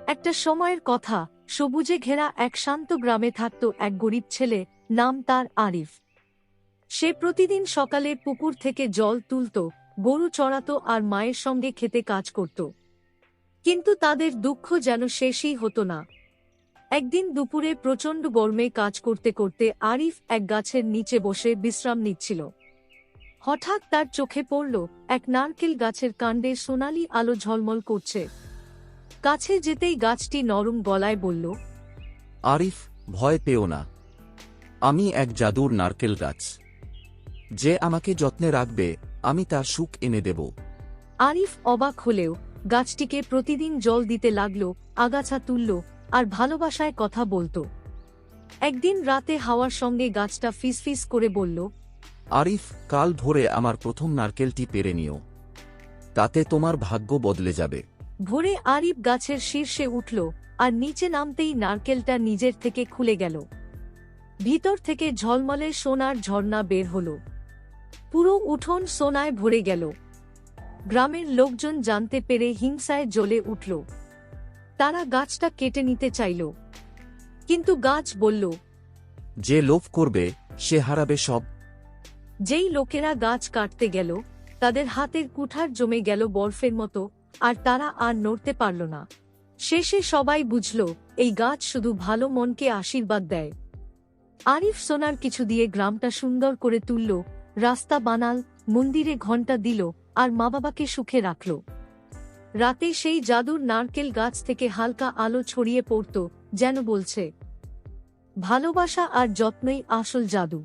একটা সময়ের কথা, সবুজে ঘেরা এক শান্ত গ্রামে থাকত এক গরিব ছেলে, নাম তার আরিফ। সে প্রতিদিন সকালে পুকুর থেকে জল তুলত, গরু চড়াতো আর মায়ের সঙ্গে খেতে কাজ করত। কিন্তু তাদের দুঃখ যেন শেষই হতো না। একদিন দুপুরে প্রচণ্ড গরমে কাজ করতে করতে আরিফ এক গাছের নিচে বসে বিশ্রাম নিচ্ছিল। হঠাৎ তার চোখে পড়ল, এক নারকেল গাছের কাণ্ডে সোনালি আলো ঝলমল করছে। কাছে যেতেই গাছটি নরম গলায় বলল আরিফ ভয় পেও না। আমি এক জাদুর নারকেল গাছ। যে আমাকে যত্নে রাখবে আমি তার সুখ এনে দেব। আরিফ অবাক হলেও গাছটিকে প্রতিদিন জল দিতে লাগল আগাছা তুলল আর ভালোবাসায় কথা বলতো। একদিন রাতে হাওয়ার সঙ্গে গাছটা ফিসফিস করে বলল আরিফ কাল ভোরে আমার প্রথম নারকেলটি পেরে নিও। তাতে তোমার ভাগ্য বদলে যাবে। ভোরে আরিফ গাছের শীর্ষে উঠল আর নিচে নামতেই নারকেলটা নিজের থেকে খুলে গেল। ভিতর থেকে ঝলমলে সোনার ঝর্ণা বের হল। পুরো উঠোন সোনায় ভরে গেল। গ্রামের লোকজন জানতে পেরে হিংসায় জ্বলে উঠল। তারা গাছটা কেটে নিতে চাইল। কিন্তু গাছ বলল যে লোভ করবে সে হারাবে সব। যেই লোকেরা গাছ কাটতে গেল তাদের হাতের কুঠার জমে গেল বরফের মতো আর তারা আর নড়তে পারল না। শেষে সবাই বুঝল, এই গাছ শুধু ভালো মনকে আশীর্বাদ দেয়। আরিফ সোনার কিছু দিয়ে গ্রামটা সুন্দর করে তুলল, রাস্তা বানাল, মন্দিরে ঘণ্টা দিল আর মা বাবাকে সুখে রাখল। রাতে সেই জাদুর নারকেল গাছ থেকে হালকা আলো ছড়িয়ে পড়ত, যেন বলছে, ভালোবাসা আর যত্নই আসল জাদু।